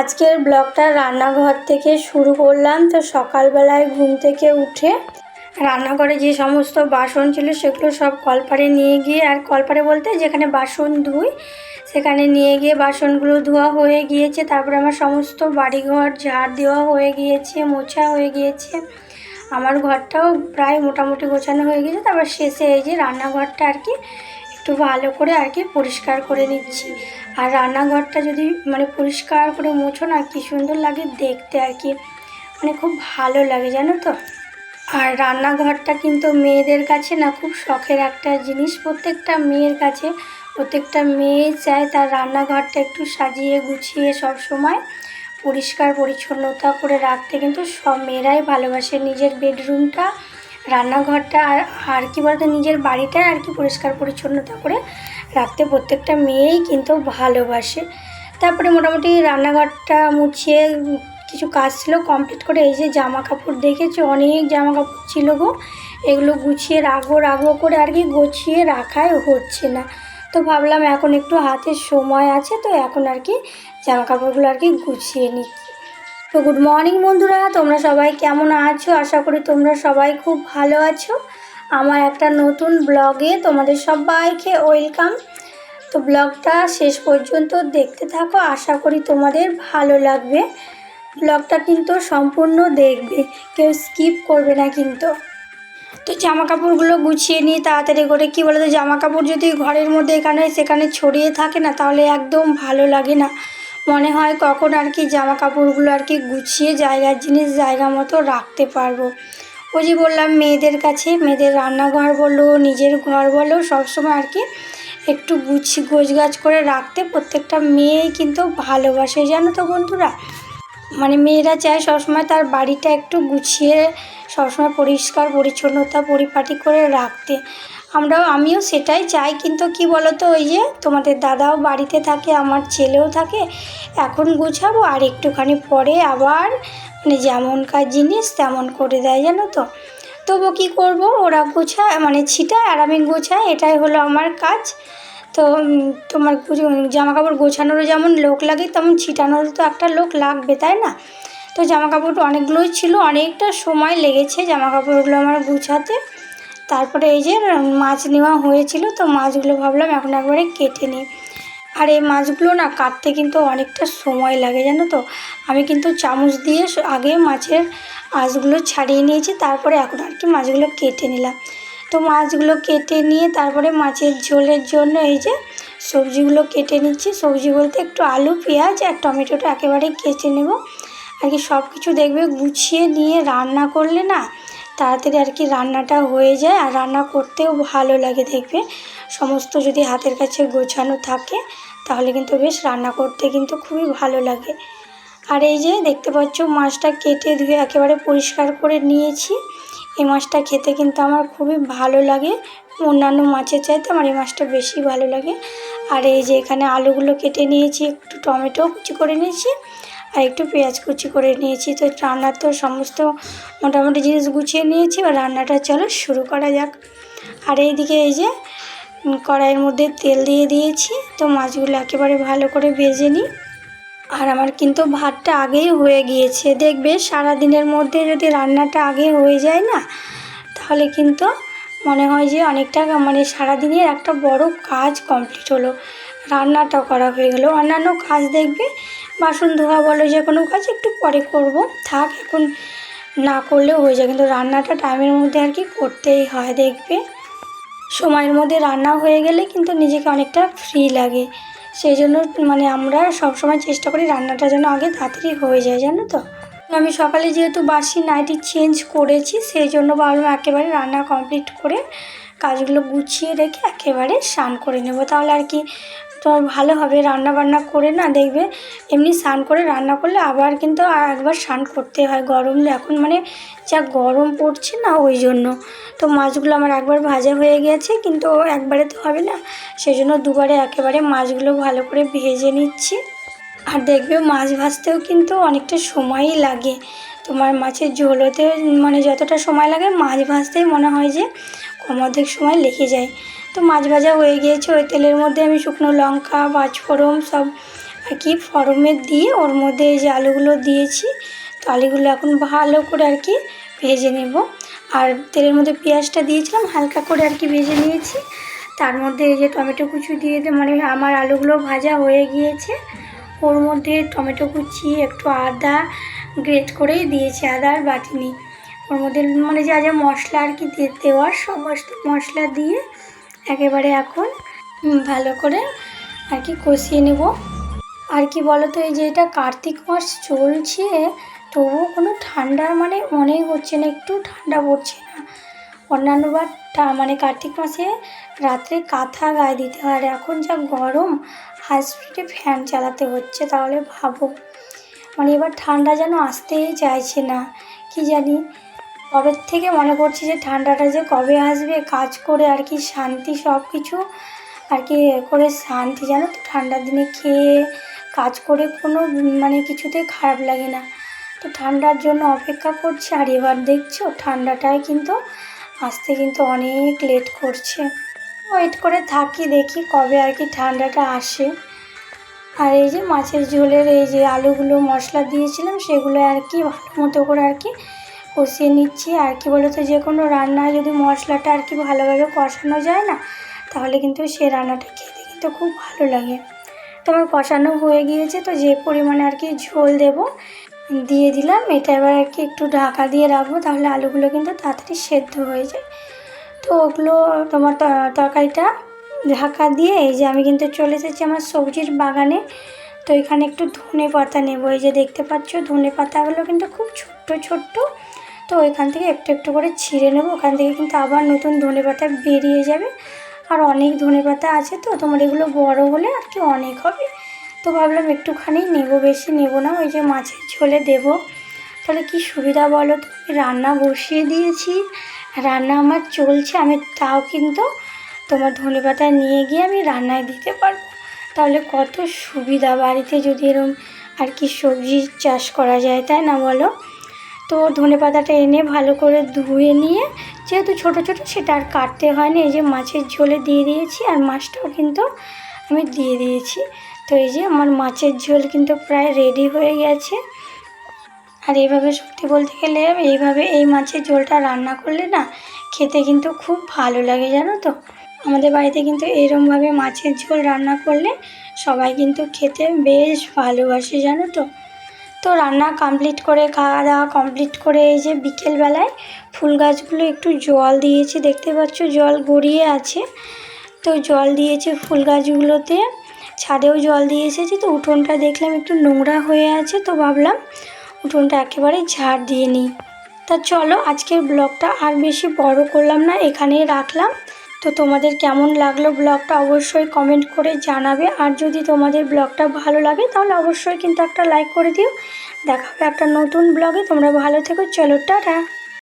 আজকের ব্লগটা রান্নাঘর থেকে শুরু করলাম। তো সকালবেলায় ঘুম থেকে উঠে রান্নাঘরে যে সমস্ত বাসন ছিল সেগুলো সব কলপারে নিয়ে গিয়ে, আর কলপারে বলতে যেখানে বাসন ধুই, সেখানে নিয়ে গিয়ে বাসনগুলো ধোয়া হয়ে গিয়েছে। তারপরে আমার সমস্ত বাড়িঘর ঝাড় দেওয়া হয়ে গিয়েছে, মোছা হয়ে গিয়েছে। আমার ঘরটাও প্রায় মোটামুটি গোছানো হয়ে গেছে তারপর শেষে এই যে রান্নাঘরটা আর কি একটু ভালো করে আর কি পরিষ্কার করে নিচ্ছি। আর রান্নাঘরটা যদি মানে পরিষ্কার করে মোছো না, কি সুন্দর লাগে দেখতে আর কি। মানে খুব ভালো লাগে, জানো তো? আর রান্নাঘরটা কিন্তু মেয়েদের কাছে না খুব শখের একটা জিনিস। প্রত্যেকটা মেয়ের কাছে, প্রত্যেকটা মেয়ে চায় তার রান্নাঘরটা একটু সাজিয়ে গুছিয়ে সব সময় পরিষ্কার পরিচ্ছন্নতা করে রাখতে। কিন্তু সব মেয়েরাই ভালোবাসে নিজের বেডরুমটা। রান্নাঘরটা আর আর কি বলতো, নিজের বাড়িটা আর কি পরিষ্কার পরিচ্ছন্নতা করে রাখতে প্রত্যেকটা মেয়েই কিন্তু ভালোবাসে। তারপরে মোটামুটি রান্নাঘরটা মুছিয়ে কিছু কাজ ছিল কমপ্লিট করে এই যে জামা কাপড় দেখেছি, অনেক জামা কাপড় ছিল গো। এগুলো গুছিয়ে রাখব রাখব করে আর কি গুছিয়ে রাখাই হচ্ছে না। তো ভাবলাম এখন একটু হাতে সময় আছে, তো এখন আর কি জামা কাপড়গুলো আর কি গুছিয়ে নিই তো গুড মর্নিং বন্ধুরা, তোমরা সবাই কেমন আছো? আশা করি তোমরা সবাই খুব ভালো আছো। আমার একটা নতুন ব্লগে তোমাদের সবাইকে ওয়েলকাম। তো ব্লগটা শেষ পর্যন্ত দেখতে থাকো, আশা করি তোমাদের ভালো লাগবে। ব্লগটা কিন্তু সম্পূর্ণ দেখবে, কেউ স্কিপ করবে না কিন্তু। তো জামা কাপড়গুলো গুছিয়ে নিই তাড়াতাড়ি করে, কী বলতো জামা কাপড় যদি ঘরের মধ্যে এখানে সেখানে ছড়িয়ে থাকে না, তাহলে একদম ভালো লাগে না। মনে হয় কখন আর কি জামা কাপড়গুলো আর কি গুছিয়ে জায়গার জিনিস জায়গা মতো রাখতে পারব। ওই যে বললাম, মেয়েদের কাছে, মেয়েদের রান্নাঘর বলো, নিজের ঘর বলো, সবসময় আর কি একটু গুছি গোছগাছ করে রাখতে প্রত্যেকটা মেয়েই কিন্তু ভালোবাসে, জানো তো বন্ধুরা? মানে মেয়েরা চায় সবসময় তার বাড়িটা একটু গুছিয়ে, সবসময় পরিষ্কার, পরিচ্ছন্নতা, পরিপাটি করে রাখতে। আমরাও, আমিও সেটাই চাই। কিন্তু কি বলতো, ওই যে তোমাদের দাদাও বাড়িতে থাকে, আমার ছেলেও থাকে। এখন গুছাবো আর একটুখানি পরে আবার মানে যেমনকার জিনিস তেমন করে দেয়, জানো তো। তবু কী করব, ওরা গোছায় মানে ছিটায় আর আমি গোছাই, এটাই হলো আমার কাজ। তো তোমার জামা কাপড় গোছানোরও যেমন লোক লাগে, তেমন ছিটানোরও তো একটা লোক লাগবে, তাই না? তো জামা কাপড় অনেকগুলোই ছিল, অনেকটা সময় লেগেছে জামা কাপড়গুলো আমার গুছাতে। তারপরে এই যে মাছ নেওয়া হয়েছিল, তো মাছগুলো ভাবলাম এখন একবারে কেটে নিই। আর এই মাছগুলো না কাটতে কিন্তু অনেকটা সময় লাগে, জানো তো? আমি কিন্তু চামচ দিয়ে আগে মাছের আঁশগুলো ছাড়িয়ে নিয়েছি, তারপরে এখন আর কি মাছগুলো কেটে নিলাম। তো মাছগুলো কেটে নিয়ে তারপরে মাছের ঝোলের জন্য এই যে সবজিগুলো কেটে নিচ্ছি। সবজি বলতে একটু আলু, পেঁয়াজ আর টমেটোটা একেবারে কেটে নেব। আর কি সব কিছু দেখবে গুছিয়ে নিয়ে রান্না করলে না তাড়াতাড়ি আর কি রান্নাটা হয়ে যায় আর রান্না করতেও ভালো লাগে দেখবে। সমস্ত যদি হাতের কাছে গোছানো থাকে, তাহলে কিন্তু বেশ রান্না করতে কিন্তু খুবই ভালো লাগে। আর এই যে দেখতে পাচ্ছ মাছটা কেটে ধুয়ে একেবারে পরিষ্কার করে নিয়েছি। এই মাছটা খেতে কিন্তু আমার খুবই ভালো লাগে। অন্যান্য মাছের চাইতে আমার এই মাছটা বেশি ভালো লাগে। আর এই যে এখানে আলুগুলো কেটে নিয়েছি, একটু টমেটো কুচি করে নিয়েছি। আর একটু পেঁয়াজ কুচি করে নিয়েছি। তো রান্নার তো সমস্ত মোটামুটি জিনিস গুছিয়ে নিয়েছি। এবার রান্নাটা চলো শুরু করা যাক। আর এইদিকে এই যে কড়াইয়ের মধ্যে তেল দিয়ে দিয়েছি। তো মাছগুলো একেবারে ভালো করে ভেজে নিই। আর আমার কিন্তু ভাতটা আগেই হয়ে গিয়েছে। দেখবে সারা দিনের মধ্যে যদি রান্নাটা আগে হয়ে যায় না, তাহলে কিন্তু মনে হয় যে অনেকটা মানে সারাদিনের একটা বড় কাজ কমপ্লিট হলো। রান্নাটা করা হয়ে গেলো। অন্যান্য কাজ দেখবে, বাসন ধোয়া বলো যে কোনো কাজ একটু পরে করব। থাক, এখন না করলেও হয়ে যায়, কিন্তু রান্নাটা টাইমের মধ্যে আর কি করতেই হয় দেখবে। সময়ের মধ্যে রান্না হয়ে গেলে কিন্তু নিজেকে অনেকটা ফ্রি লাগে। সেই জন্য মানে আমরা সবসময় চেষ্টা করি রান্নাটা যেন আগে তাড়াতাড়ি হয়ে যায়, জানো তো? আমি সকালে যেহেতু বাসি নাইটি চেঞ্জ করেছি, সেই জন্য ভাবলাম একেবারে রান্না কমপ্লিট করে কাজগুলো গুছিয়ে রেখে একেবারে স্নান করে নেব। তাহলে আর কি তো ভালো হবে রান্না বান্না করে না দেখবে, এমনি স্নান করে রান্না করলে আবার কিন্তু একবার স্নান করতে হয় গরম। এখন মানে যা গরম পড়ছে না ওই জন্য। তো মাছগুলো আমার একবার ভাজা হয়ে গেছে, কিন্তু একবারে তো হবে না। সেই জন্য দুবারে একেবারে মাছগুলো ভালো করে ভেজে নিচ্ছি। আর দেখবে মাছ ভাজতেও কিন্তু অনেকটা সময়ই লাগে। তোমার মাছের ঝোল হতে মানে যতটা সময় লাগে মাছ ভাজতেই মনে হয় যে কম অর্ধেক সময় লেগে যায়। তো মাছ ভাজা হয়ে গিয়েছে, ওই তেলের মধ্যে আমি শুকনো লঙ্কা, পাঁচফোড়ন সব আর কি ফরমে দিয়ে ওর মধ্যে যে আলুগুলো দিয়েছি। তো আলুগুলো এখন ভালো করে আর কি ভেজে নেব। আর তেলের মধ্যে পেঁয়াজটা দিয়েছিলাম, হালকা করে আর কি ভেজে নিয়েছি। তার মধ্যে এই যে টমেটো কুচি দিয়ে মানে আমার আলুগুলো ভাজা হয়ে গিয়েছে। ওর মধ্যে টমেটো কুচি, একটু আদা গ্রেট করেই দিয়েছি, আদা আর বাটিনি। ওর মধ্যে মানে যা যা মশলা আর কি দেওয়ার সমস্ত মশলা দিয়ে একেবারে এখন ভালো করে আর কি কষিয়ে নেব। আর কি বলতো, এই যে এটা কার্তিক মাস চলছে, তবুও কোনো ঠান্ডা মানে মনেই হচ্ছে না, একটু ঠান্ডা পড়ছে না। অন্যান্য বার মানে কার্তিক মাসে রাত্রে কাঁথা গায়ে দিতে হয়, আর এখন যা গরম হাই স্পিডে ফ্যান চালাতে হচ্ছে, তাহলে ভাবো। মানে এবার ঠান্ডা যেন আসতেই চাইছে না, কি জানি। কবে থেকে মনে করছি যে ঠান্ডাটা যে কবে আসবে? কাজ করে আর কি শান্তি সব কিছু আর কি করে শান্তি জানো তো? ঠান্ডার দিনে খেয়ে, কাজ করে কোনো মানে কিছুতেই খারাপ লাগে না। তো ঠান্ডার জন্য অপেক্ষা করছি, আর এবার দেখছ ঠান্ডাটায় কিন্তু আসতে কিন্তু অনেক লেট করছে। ওয়েট করে থাকি, দেখি কবে আর কি ঠান্ডাটা আসে। আর এই যে মাছের ঝোলের এই যে আলুগুলো মশলা দিয়েছিলাম, সেগুলো আর কি ভালো মতো করে আর কি কষিয়ে নিচ্ছি। আর কি বলতো যে কোনো রান্না যদি মশলাটা আর কি ভালোভাবে কষানো যায় না, তাহলে কিন্তু সে রান্নাটা খেতে কিন্তু খুব ভালো লাগে। তো আমার কষানো হয়ে গিয়েছে, তো যে পরিমাণে আর কি ঝোল দেব, দিয়ে দিলাম। এটা এবার আর কি একটু ঢাকা দিয়ে রাখব, তাহলে আলুগুলো কিন্তু তাড়াতাড়ি সেদ্ধ হয়ে যায়। তো ওগুলো, তোমার তরকারিটা ঢাকা দিয়ে, এই যে আমি কিন্তু চলে এসেছি আমার সবজির বাগানে। তো এখানে একটু ধনে পাতা নেব, এই যে দেখতে পাচ্ছ, ধনে পাতাগুলো কিন্তু খুব ছোট্ট ছোট্ট। তো ওইখান থেকে একটু একটু করে ছিঁড়ে নেব। ওখান থেকে কিন্তু আবার নতুন ধনে পাতা বেরিয়ে যাবে। আর অনেক ধনে পাতা আছে তো, তোমার এগুলো বড় হলে আর কি অনেক হবে। তো ভাবলাম একটুখানি নেব, বেশি নেব না, ওই যে মাছের ঝোলে দেবো। তাহলে কি সুবিধা বলো তো? রান্না বসিয়ে দিয়েছি। রান্না আমার চলছে, আমি তাও কিন্তু তোমার ধনে পাতা নিয়ে গিয়ে আমি রান্নায় দিতে পারব। তাহলে কত সুবিধা বাড়িতে যদি এরকম আর কি সবজি চাষ করা যায়, তাই না বলো? তো ধনে পাতাটা এনে ভালো করে ধুয়ে নিয়ে, যেহেতু ছোট ছোট সেটা আর কাটতে হয় না এই যে মাছের ঝোলে দিয়ে দিয়েছি আর মাছটাও কিন্তু আমি দিয়ে দিয়েছি। তো এই যে আমার মাছের ঝোল কিন্তু প্রায় রেডি হয়ে গেছে। আর এইভাবে সত্যি বলতে গেলে এইভাবে এই মাছের ঝোলটা রান্না করলে না খেতে কিন্তু খুব ভালো লাগে, জানো তো? আমাদের বাড়িতে কিন্তু এরমভাবে মাছের ঝোল রান্না করলে সবাই কিন্তু খেতে বেশ ভালোবাসে, জানো তো? তো রান্না কমপ্লিট করে খাওয়া দাওয়া কমপ্লিট করে এই যে বিকেলবেলায় ফুল গাছগুলো একটু জল দিয়েছি। দেখতে পাচ্ছ জল গড়িয়ে আছে। তো জল দিয়েছে ফুল গাছগুলোতে। ছাদেও জল দিয়ে এসেছি। তো উঠোনটা দেখলাম একটু নোংরা হয়ে আছে, তো ভাবলাম উঠোনটা একেবারে ঝাড় দিয়ে নিই। তা চলো, আজকের ব্লগটা আর বেশি বড় করলাম না, এখানেই রাখলাম। তো তোমাদের কেমন লাগল ব্লগটা অবশ্যই কমেন্ট করে জানাবে। আর যদি তোমাদের ব্লগটা ভালো লাগে, তাহলে অবশ্যই কিন্তু একটা লাইক করে দিও। দেখাবে একটা নতুন ব্লগে। তোমরা ভালো থেকো। চলো, টাটা।